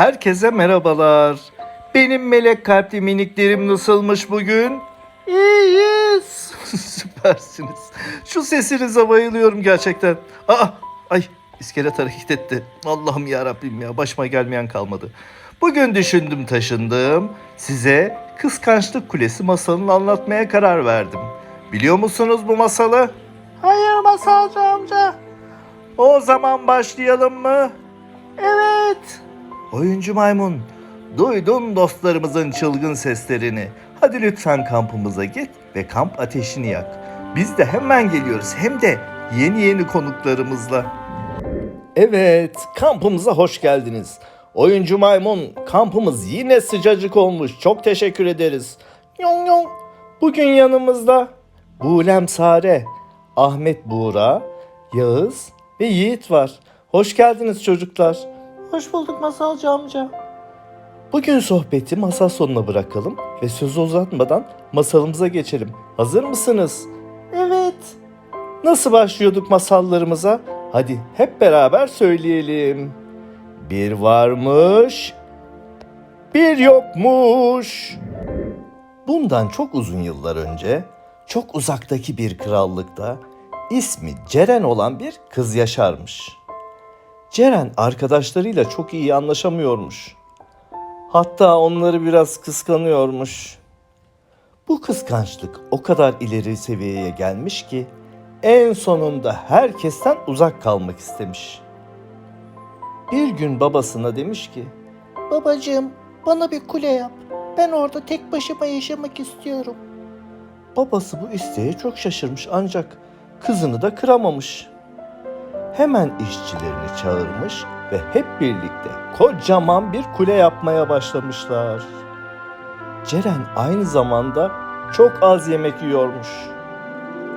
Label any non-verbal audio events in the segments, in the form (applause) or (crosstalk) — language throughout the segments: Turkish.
Herkese merhabalar. Benim melek kalpli miniklerim nasılmış bugün? İyiyiz. (laughs) Süpersiniz. Şu sesinize bayılıyorum gerçekten. Aa, ay iskelet hareket etti. Allah'ım ya Rabbim ya başıma gelmeyen kalmadı. Bugün düşündüm taşındım. Size Kıskançlık Kulesi masalını anlatmaya karar verdim. Biliyor musunuz bu masalı? Hayır masalcı amca. O zaman başlayalım mı? Evet. Oyuncu maymun, duydun dostlarımızın çılgın seslerini. Hadi lütfen kampımıza git ve kamp ateşini yak. Biz de hemen geliyoruz hem de yeni yeni konuklarımızla. Evet, kampımıza hoş geldiniz. Oyuncu maymun, kampımız yine sıcacık olmuş. Çok teşekkür ederiz. Yong yong. Bugün yanımızda Bulem Sare, Ahmet Buğra, Yağız ve Yiğit var. Hoş geldiniz çocuklar. Hoş bulduk Masalcı amca. Bugün sohbeti masal sonuna bırakalım ve sözü uzatmadan masalımıza geçelim. Hazır mısınız? Evet. Nasıl başlıyorduk masallarımıza? Hadi hep beraber söyleyelim. Bir varmış, bir yokmuş. Bundan çok uzun yıllar önce, çok uzaktaki bir krallıkta ismi Ceren olan bir kız yaşarmış. Ceren arkadaşlarıyla çok iyi anlaşamıyormuş. Hatta onları biraz kıskanıyormuş. Bu kıskançlık o kadar ileri seviyeye gelmiş ki en sonunda herkesten uzak kalmak istemiş. Bir gün babasına demiş ki, Babacığım, bana bir kule yap. Ben orada tek başıma yaşamak istiyorum. Babası bu isteğe çok şaşırmış ancak kızını da kıramamış. Hemen işçilerini çağırmış ve hep birlikte kocaman bir kule yapmaya başlamışlar. Ceren aynı zamanda çok az yemek yiyormuş.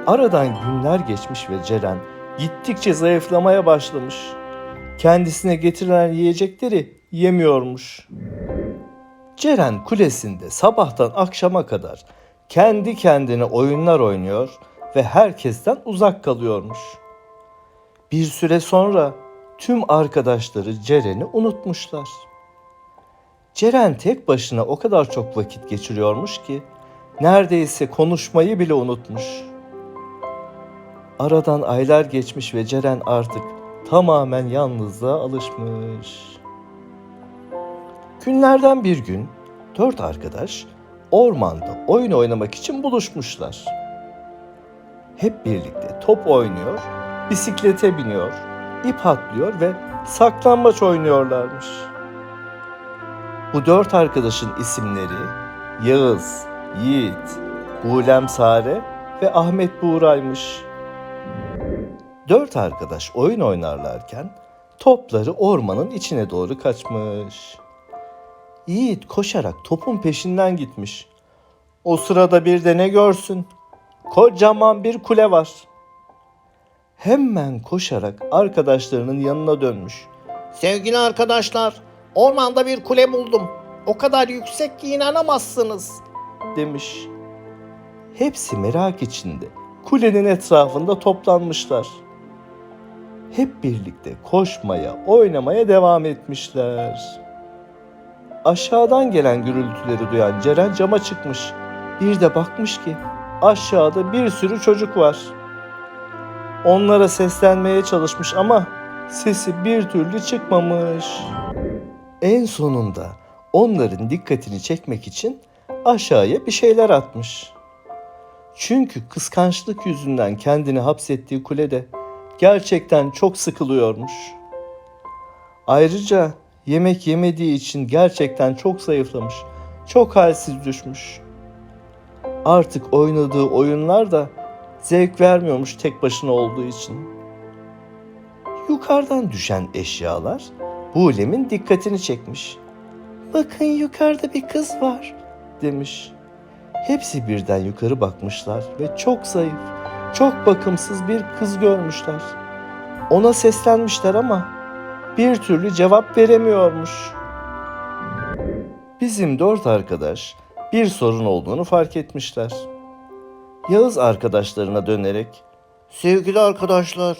Aradan günler geçmiş ve Ceren gittikçe zayıflamaya başlamış. Kendisine getirilen yiyecekleri yemiyormuş. Ceren kulesinde sabahtan akşama kadar kendi kendine oyunlar oynuyor ve herkesten uzak kalıyormuş. Bir süre sonra tüm arkadaşları Ceren'i unutmuşlar. Ceren tek başına o kadar çok vakit geçiriyormuş ki neredeyse konuşmayı bile unutmuş. Aradan aylar geçmiş ve Ceren artık tamamen yalnızlığa alışmış. Günlerden bir gün dört arkadaş ormanda oyun oynamak için buluşmuşlar. Hep birlikte top oynuyor, bisiklete biniyor, ip atlıyor ve saklambaç oynuyorlarmış. Bu dört arkadaşın isimleri Yağız, Yiğit, Bulem Sare ve Ahmet Buğra'ymış. Dört arkadaş oyun oynarlarken topları ormanın içine doğru kaçmış. Yiğit koşarak topun peşinden gitmiş. O sırada bir de ne görsün? Kocaman bir kule var. Hemen koşarak arkadaşlarının yanına dönmüş. Sevgili arkadaşlar, ormanda bir kule buldum. O kadar yüksek ki inanamazsınız. demiş. Hepsi merak içinde kulenin etrafında toplanmışlar. Hep birlikte koşmaya, oynamaya devam etmişler. Aşağıdan gelen gürültüleri duyan Ceren cama çıkmış. Bir de bakmış ki aşağıda bir sürü çocuk var. Onlara seslenmeye çalışmış ama sesi bir türlü çıkmamış. En sonunda onların dikkatini çekmek için aşağıya bir şeyler atmış. Çünkü kıskançlık yüzünden kendini hapsettiği kulede gerçekten çok sıkılıyormuş. Ayrıca yemek yemediği için gerçekten çok zayıflamış, çok halsiz düşmüş. Artık oynadığı oyunlar da zevk vermiyormuş tek başına olduğu için. Yukarıdan düşen eşyalar Bulem'in dikkatini çekmiş. Bakın yukarıda bir kız var demiş. Hepsi birden yukarı bakmışlar ve çok zayıf, çok bakımsız bir kız görmüşler. Ona seslenmişler ama bir türlü cevap veremiyormuş. Bizim dört arkadaş bir sorun olduğunu fark etmişler. Yağız arkadaşlarına dönerek Sevgili arkadaşlar,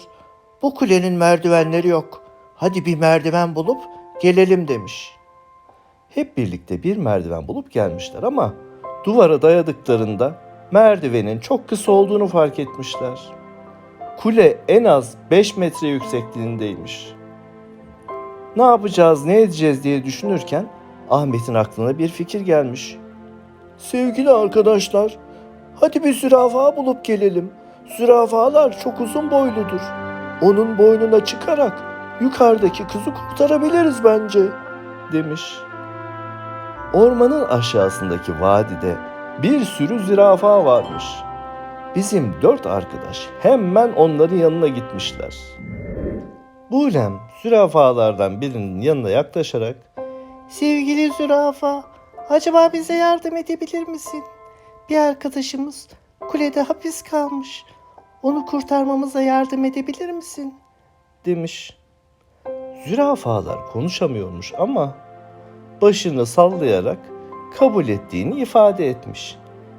bu kulenin merdivenleri yok. Hadi bir merdiven bulup gelelim demiş. hep birlikte bir merdiven bulup gelmişler ama duvara dayadıklarında merdivenin çok kısa olduğunu fark etmişler. Kule en az 5 metre yüksekliğindeymiş. Ne yapacağız, ne edeceğiz diye düşünürken Ahmet'in aklına bir fikir gelmiş. Sevgili arkadaşlar, hadi bir zürafa bulup gelelim. Zürafalar çok uzun boyludur. Onun boynuna çıkarak yukarıdaki kızı kurtarabiliriz bence, demiş. Ormanın aşağısındaki vadide bir sürü zürafa varmış. Bizim dört arkadaş hemen onların yanına gitmişler. Bulem zürafalardan birinin yanına yaklaşarak Sevgili zürafa, acaba bize yardım edebilir misin? Bir arkadaşımız kulede hapis kalmış. Onu kurtarmamıza yardım edebilir misin? demiş. Zürafalar konuşamıyormuş ama başını sallayarak kabul ettiğini ifade etmiş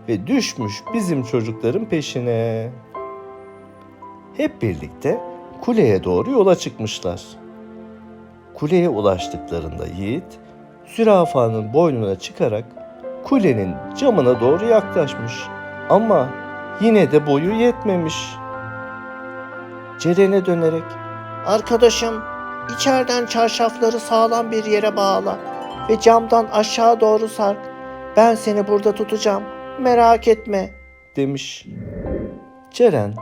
ve düşmüş bizim çocukların peşine. Hep birlikte kuleye doğru yola çıkmışlar. Kuleye ulaştıklarında Yiğit, zürafanın boynuna çıkarak kulenin camına doğru yaklaşmış ama yine de boyu yetmemiş. Ceren'e dönerek Arkadaşım, içeriden çarşafları sağlam bir yere bağla ve camdan aşağı doğru sark. Ben seni burada tutacağım. Merak etme. demiş. Ceren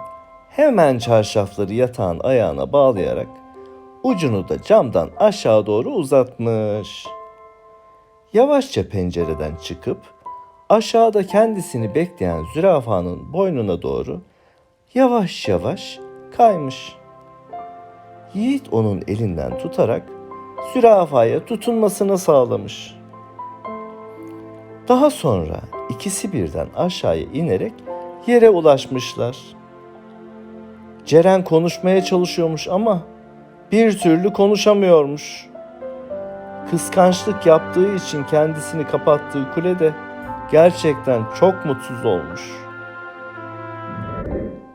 hemen çarşafları yatağın ayağına bağlayarak ucunu da camdan aşağı doğru uzatmış. Yavaşça pencereden çıkıp aşağıda kendisini bekleyen zürafanın boynuna doğru yavaş yavaş kaymış. Yiğit onun elinden tutarak zürafaya tutunmasını sağlamış. Daha sonra ikisi birden aşağıya inerek yere ulaşmışlar. Ceren konuşmaya çalışıyormuş ama bir türlü konuşamıyormuş. Kıskançlık yaptığı için kendisini kapattığı kulede gerçekten çok mutsuz olmuş.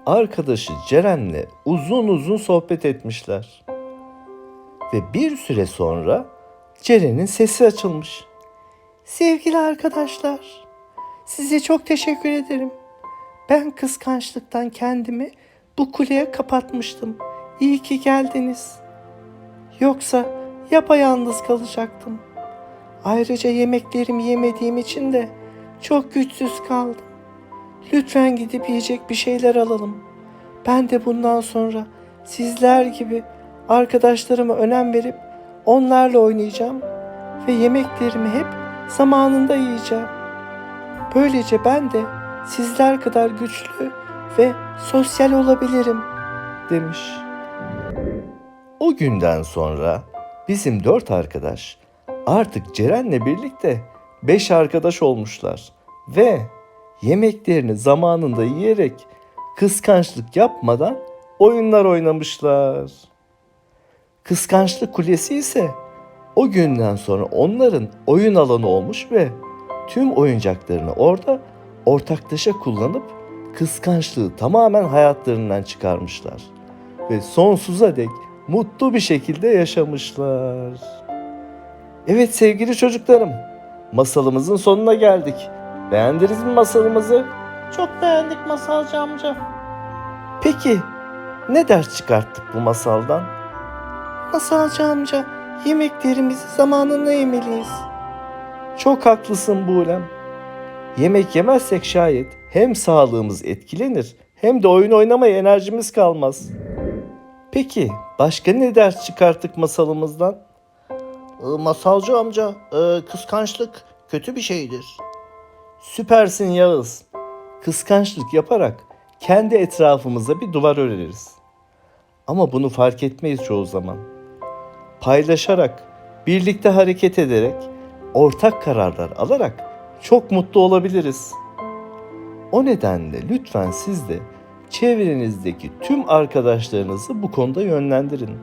Arkadaşı Ceren'le uzun uzun sohbet etmişler. Ve bir süre sonra Ceren'in sesi açılmış. Sevgili arkadaşlar, size çok teşekkür ederim. Ben kıskançlıktan kendimi bu kuleye kapatmıştım. İyi ki geldiniz. Yoksa yapayalnız kalacaktım. Ayrıca yemeklerimi yemediğim için de çok güçsüz kaldım. Lütfen gidip yiyecek bir şeyler alalım. Ben de bundan sonra sizler gibi arkadaşlarıma önem verip onlarla oynayacağım ve yemeklerimi hep zamanında yiyeceğim. Böylece ben de sizler kadar güçlü ve sosyal olabilirim. demiş. O günden sonra bizim dört arkadaş artık Ceren'le birlikte beş arkadaş olmuşlar ve yemeklerini zamanında yiyerek kıskançlık yapmadan oyunlar oynamışlar. Kıskançlık Kulesi ise o günden sonra onların oyun alanı olmuş ve tüm oyuncaklarını orada ortaklaşa kullanıp kıskançlığı tamamen hayatlarından çıkarmışlar ve sonsuza dek mutlu bir şekilde yaşamışlar. Evet sevgili çocuklarım, masalımızın sonuna geldik. Beğendiniz mi masalımızı? Çok beğendik masalcı amca. Peki ne ders çıkarttık bu masaldan? Masalcı amca, yemeklerimizi zamanında yemeliyiz. Çok haklısın Buğlem. Yemek yemezsek şayet hem sağlığımız etkilenir hem de oyun oynamaya enerjimiz kalmaz. Peki başka ne ders çıkarttık masalımızdan? Ee, masalcı amca, e, kıskançlık kötü bir şeydir. Süpersin Yağız. Kıskançlık yaparak kendi etrafımıza bir duvar öreriz. Ama bunu fark etmeyiz çoğu zaman. Paylaşarak, birlikte hareket ederek, ortak kararlar alarak çok mutlu olabiliriz. O nedenle lütfen siz de çevrenizdeki tüm arkadaşlarınızı bu konuda yönlendirin.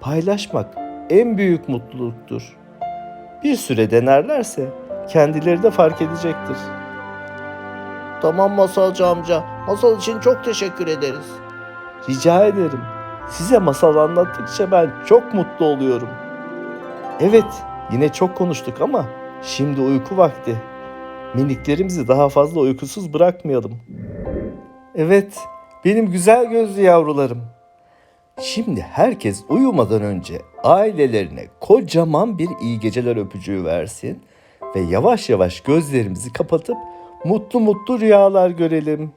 Paylaşmak en büyük mutluluktur. Bir süre denerlerse kendileri de fark edecektir. Tamam masalcı amca, masal için çok teşekkür ederiz. Rica ederim. Size masal anlattıkça ben çok mutlu oluyorum. Evet, Yine çok konuştuk ama şimdi uyku vakti. Miniklerimizi daha fazla uykusuz bırakmayalım. Evet, benim güzel gözlü yavrularım. Şimdi herkes uyumadan önce ailelerine kocaman bir iyi geceler öpücüğü versin ve yavaş yavaş gözlerimizi kapatıp mutlu mutlu rüyalar görelim.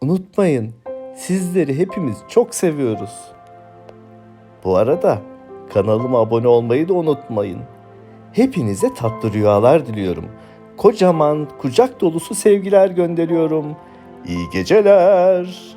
Unutmayın, sizleri hepimiz çok seviyoruz. Bu arada kanalıma abone olmayı da unutmayın. Hepinize tatlı rüyalar diliyorum. Kocaman kucak dolusu sevgiler gönderiyorum. İyi geceler.